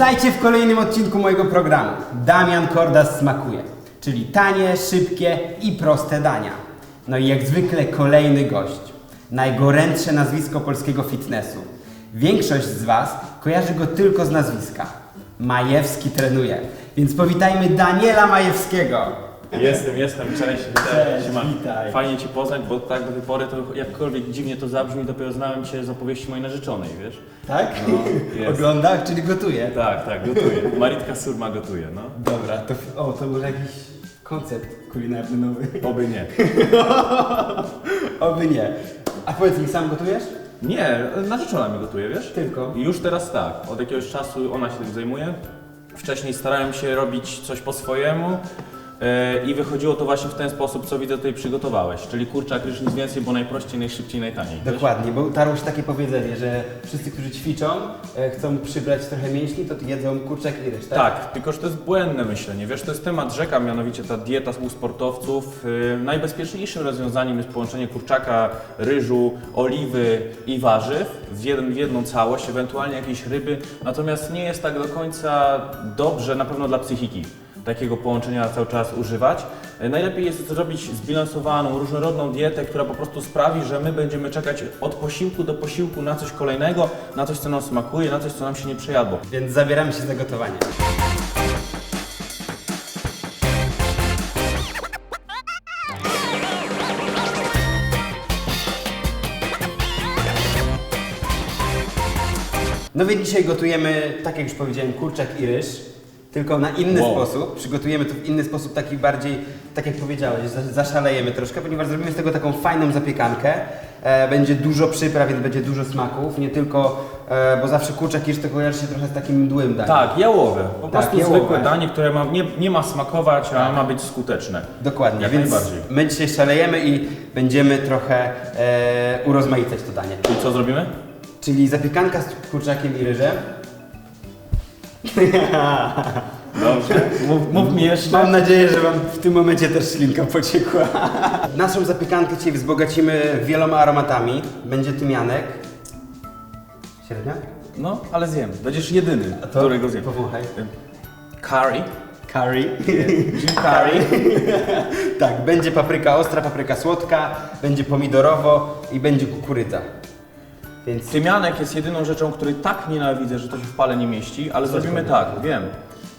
Witajcie w kolejnym odcinku mojego programu. Damian Kordas smakuje, czyli tanie, szybkie i proste dania. No i jak zwykle kolejny gość. Najgorętsze nazwisko polskiego fitnessu. Większość z Was kojarzy go tylko z nazwiska. Majewski trenuje, więc powitajmy Daniela Majewskiego. Jestem, jestem, cześć. Cześć, Siema. witaj. Fajnie Cię poznać, bo tak do tej pory to jakkolwiek dziwnie to zabrzmi, dopiero znałem Cię z opowieści mojej narzeczonej, wiesz? Tak? No, jest. Ogląda, czyli gotuje. Tak, tak, gotuję. Maritka Surma gotuje, no. Dobra, to, o, to może jakiś koncept kulinarny nowy. Oby nie. Oby nie. A powiedz mi, sam gotujesz? Nie, narzeczona mi gotuje, wiesz? Tylko. Już teraz tak, od jakiegoś czasu ona się tym zajmuje. Wcześniej starałem się robić coś po swojemu i wychodziło to właśnie w ten sposób, co widzę tutaj przygotowałeś. Czyli kurczak, ryż, nic więcej, bo najprościej, najszybciej, najtaniej. Dokładnie, bo tarło się takie powiedzenie, że wszyscy, którzy ćwiczą, e, chcą przybrać trochę mięśni, to jedzą kurczak i ryż, tak? Tak, tylko że to jest błędne myślenie. Wiesz, to jest temat rzeka, mianowicie ta dieta u sportowców. Yy, najbezpieczniejszym rozwiązaniem jest połączenie kurczaka, ryżu, oliwy i warzyw w, jeden, w jedną całość, ewentualnie jakiejś ryby. Natomiast nie jest tak do końca dobrze, na pewno dla psychiki, takiego połączenia cały czas używać. Yy, Najlepiej jest zrobić zbilansowaną, różnorodną dietę, która po prostu sprawi, że my będziemy czekać od posiłku do posiłku na coś kolejnego, na coś, co nam smakuje, na coś, co nam się nie przejadło. Więc zabieramy się za gotowanie. No więc dzisiaj gotujemy, tak jak już powiedziałem, kurczak i ryż, tylko na inny Wow. sposób. Przygotujemy to w inny sposób, taki bardziej, tak jak powiedziałeś, za- zaszalejemy troszkę, ponieważ zrobimy z tego taką fajną zapiekankę. E, będzie dużo przypraw, więc będzie dużo smaków, nie tylko, e, bo zawsze kurczak to kojarzy się trochę z takim mdłym daniem. Tak, jałowe. Po Tak, prostu jałowe. zwykłe danie, które ma, nie, nie ma smakować, a ma być skuteczne. Dokładnie, Jak więc najbardziej. my dzisiaj szalejemy i będziemy trochę e, urozmaicać to danie. I co zrobimy? Czyli zapiekanka z kurczakiem i ryżem. Dobrze. Mów, mów mi jeszcze. Mam nadzieję, że Wam w tym momencie też ślinka pociekła. Naszą zapiekankę dzisiaj wzbogacimy wieloma aromatami. Będzie tymianek. Średnia? No, ale zjem. Będziesz jedyny, którego zjem. Powąchaj. Curry. Curry. Jim curry. tak, będzie papryka ostra, papryka słodka, będzie pomidorowo i będzie kukurydza. Więc Tymianek jest jedyną rzeczą, której tak nienawidzę, że to się w pale nie mieści, ale zrobimy tak, wiem.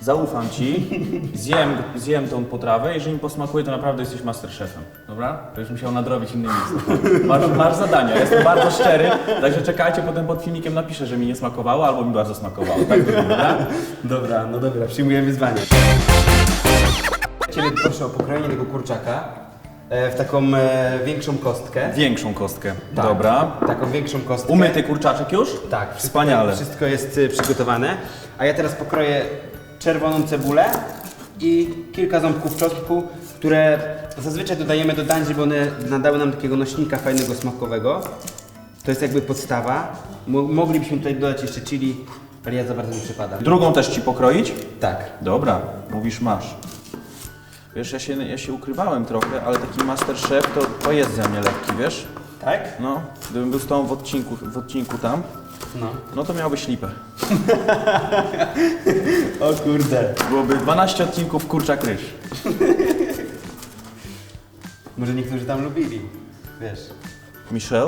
Zaufam Ci, zjem, zjem tą potrawę, jeżeli mi posmakuje, to naprawdę jesteś masterchefem, dobra? To już musiał nadrobić innymi masz, masz zadania, jestem bardzo szczery, także czekajcie, potem pod filmikiem napiszę, że mi nie smakowało, albo mi bardzo smakowało, tak zrobimy, dobra? Dobra, no dobra, przyjmuję wyzwanie. Ciebie proszę o pokrojenie tego kurczaka w taką e, większą kostkę. Większą kostkę, Tak, dobra. Taką większą kostkę. Umyty kurczaczek już? Tak, Wspaniale. Wszystko jest e, przygotowane. A ja teraz pokroję czerwoną cebulę i kilka ząbków czosnku, które zazwyczaj dodajemy do dań, żeby one nadały nam takiego nośnika fajnego smakowego. To jest jakby podstawa. Mo- moglibyśmy tutaj dodać jeszcze chili, ale ja za bardzo nie przepadam. Drugą też Ci pokroić? Tak. Dobra, mówisz masz. Wiesz, ja się, ja się ukrywałem trochę, ale taki masterchef to, to jest ze mnie lekki, wiesz? Tak? No, gdybym był z tobą w odcinku, w odcinku tam, No. no to miałbyś lipę. O kurde. Byłoby 12 odcinków kurczak ryż. Może niektórzy tam lubili. Wiesz. Michel?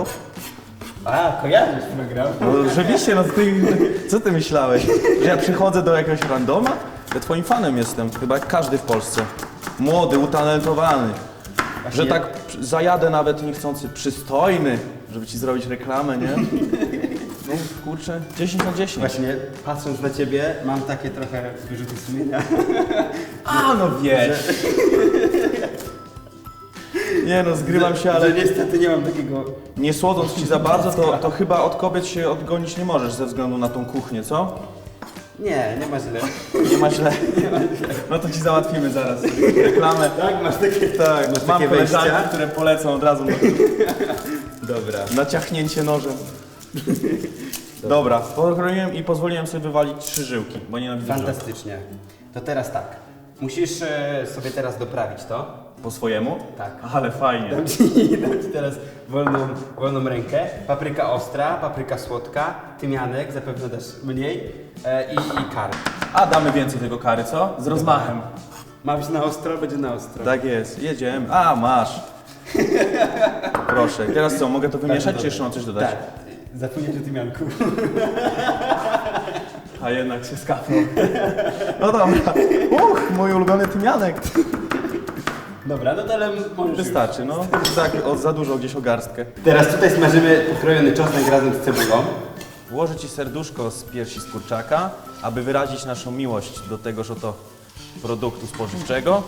A, kojarzysz program? No rzeczywiście, no ty, co ty myślałeś? Że ja przychodzę do jakiegoś randoma? Ja twoim fanem jestem, chyba jak każdy w Polsce. Młody, utalentowany. Że tak zajadę nawet niechcący przystojny, żeby ci zrobić reklamę, nie? No kurczę, 10 na 10. Właśnie patrząc na ciebie, mam takie trochę wyrzuty sumienia. A no wiesz. Nie no, zgrywam się, ale niestety nie mam takiego. nie słodząc ci za bardzo, to, to chyba od kobiet się odgonić nie możesz ze względu na tą kuchnię, co? Nie, nie ma źle. Nie ma źle. No to ci załatwimy zaraz reklamę. Tak, masz takie. Tak, masz mam takie koleżanki, wejścia. które polecą od razu Dobra. na ciachnięcie nożem. Dobra, pokroiłem i pozwoliłem sobie wywalić trzy żyłki, bo nienawidzę żyłek. Fantastycznie. To teraz tak. Musisz e, sobie teraz doprawić to. Po swojemu? Tak. Ale fajnie. Dam ci, dam ci teraz wolną, wolną rękę. Papryka ostra, papryka słodka, tymianek, zapewne też mniej e, i, i kar. A damy więcej tego kary, co? Z rozmachem. Ma być na ostro, będzie na ostro. Tak jest, jedziemy. A, masz. Proszę. Teraz co, mogę to wymieszać, czy jeszcze mam coś dodać? Tak. Zapomnieć o tymianku. A jednak się skapnął. No dobra. Uch, mój ulubiony tymianek. Dobra, no to ale możesz. Wystarczy, no. Tak, o, za dużo gdzieś o garstkę. Teraz tutaj smażymy pokrojony czosnek razem z cebulą. Włożę Ci serduszko z piersi z kurczaka, aby wyrazić naszą miłość do tegoż oto produktu spożywczego.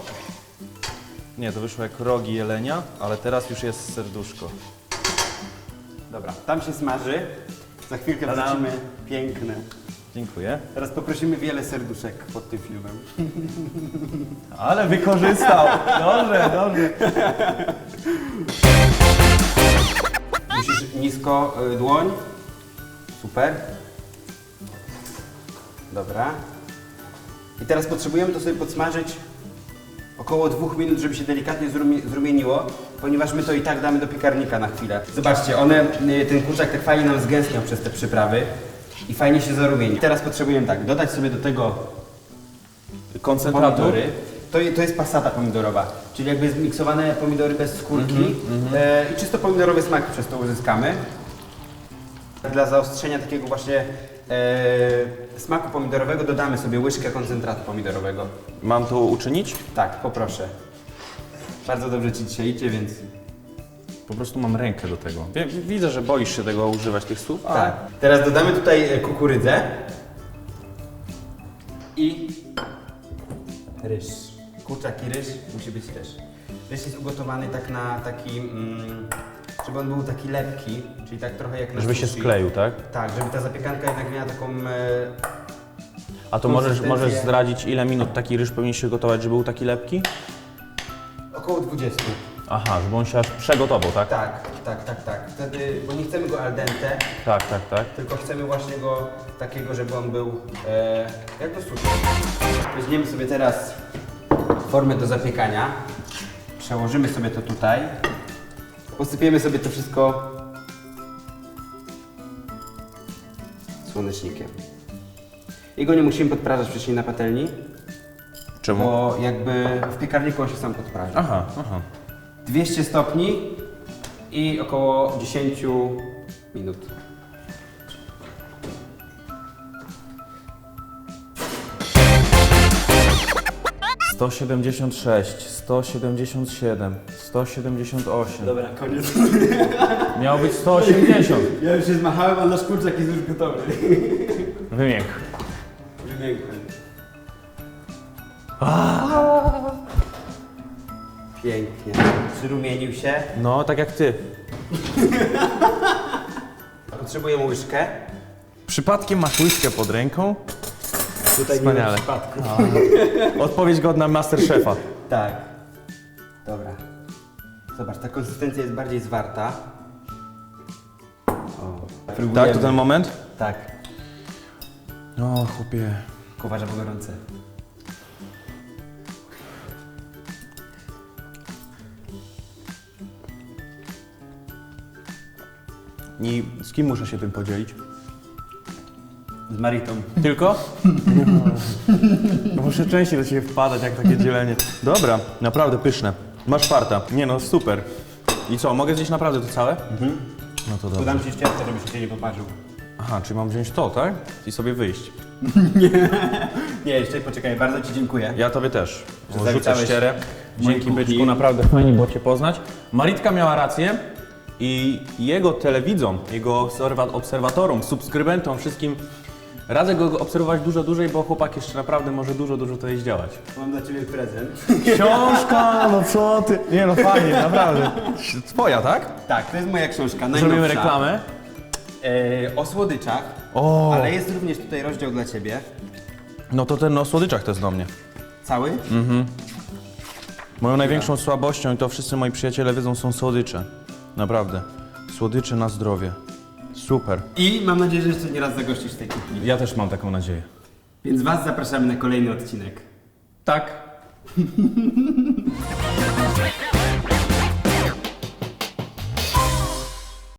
Nie, to wyszło jak rogi jelenia, ale teraz już jest serduszko. Dobra, tam się smaży. Za chwilkę Tadam. wrzucimy piękne. Dziękuję. Teraz poprosimy wiele serduszek pod tym filmem. Ale wykorzystał. Dobrze, dobrze. Musisz nisko y, dłoń. Super. Dobra. I teraz potrzebujemy to sobie podsmażyć około dwóch minut, żeby się delikatnie zrumie- zrumieniło, ponieważ my to i tak damy do piekarnika na chwilę. Zobaczcie, one, y, ten kurczak tak fajnie nam zgęstniał przez te przyprawy i fajnie się zarumieni. Teraz potrzebujemy tak, dodać sobie do tego Koncentrator. pomidory. To, to jest pasata pomidorowa, czyli jakby zmiksowane pomidory bez skórki Mhm, e, i czysto pomidorowy smak przez to uzyskamy. Dla zaostrzenia takiego właśnie e, smaku pomidorowego dodamy sobie łyżkę koncentratu pomidorowego. Mam to uczynić? Tak, poproszę. Bardzo dobrze Ci dzisiaj idzie, więc Po prostu mam rękę do tego. Wie- Widzę, że boisz się tego używać tych słów, ale... tak. Teraz dodamy tutaj e, kukurydzę i ryż. Kurczak i ryż musi być ryż. Ryż jest ugotowany tak na taki, mm, żeby on był taki lepki, czyli tak trochę jak na Żeby się sushi. skleił, tak? Tak, żeby ta zapiekanka jednak miała taką e, A to możesz, możesz zdradzić, ile minut taki ryż powinien się gotować, żeby był taki lepki? około 20. Aha, żeby on się aż przegotował, tak? Tak, tak, tak, tak. Wtedy, bo nie chcemy go al dente, Tak, tak, tak. tylko chcemy właśnie go takiego, żeby on był e, jak do sushi. Weźmiemy sobie teraz formę do zapiekania, przełożymy sobie to tutaj, posypiemy sobie to wszystko słonecznikiem. I go nie musimy podprażać wcześniej na patelni, Czemu? bo jakby w piekarniku on się sam podpraży. Aha, aha. 200 stopni i około 10 minut. Sto siedemdziesiąt sześć, sto siedemdziesiąt siedem, sto siedemdziesiąt osiem. Dobra, koniec. Miał być 180. Ja już się zmachałem, a nasz kurczak jest już gotowy. Wymięk. Wymiękłem. Pięknie. Przyrumienił się. No, tak jak ty. Potrzebujemy łyżkę. Przypadkiem masz łyżkę pod ręką? Tutaj Wspaniale. nie ma przypadku. Odpowiedź godna Masterchefa. Tak. Dobra. Zobacz, ta konsystencja jest bardziej zwarta. O, próbujemy. Tak, to ten moment? Tak. No, chłopie. Uważa, bo gorące. I z kim muszę się tym podzielić? Z Maritą. Tylko? No muszę częściej do ciebie wpadać, jak takie dzielenie. Dobra, naprawdę pyszne. Masz farta. Nie no, super. I co, mogę zjeść naprawdę to całe? Mhm. No to dobrze. Podam ci ścierkę, żebyś się nie poparzył. Aha, czyli mam wziąć to, tak? I sobie wyjść. Nie, jeszcze poczekaj, bardzo Ci dziękuję. Ja tobie też. Że Rzucę zawitałeś ścierę. w mojej Dzięki kuchni. byczku, naprawdę fajnie było Cię poznać. Maritka miała rację i jego telewidzom, jego obserwa- obserwatorom, subskrybentom, wszystkim radzę go obserwować dużo dłużej, bo chłopak jeszcze naprawdę może dużo, dużo tutaj działać. Mam dla Ciebie prezent. Książka, no co ty? Nie no fajnie, naprawdę. Twoja, tak? Tak, to jest moja książka, najnowsza. Zrobimy reklamę. E, o słodyczach, O, ale jest również tutaj rozdział dla Ciebie. no to ten o słodyczach to jest do mnie. Cały? Moją największą słabością, i to wszyscy moi przyjaciele wiedzą, są słodycze. Naprawdę. Słodycze na zdrowie. Super. I mam nadzieję, że jeszcze nie raz zagościsz w tej kuchni. Ja też mam taką nadzieję. Więc Was zapraszamy na kolejny odcinek. Tak.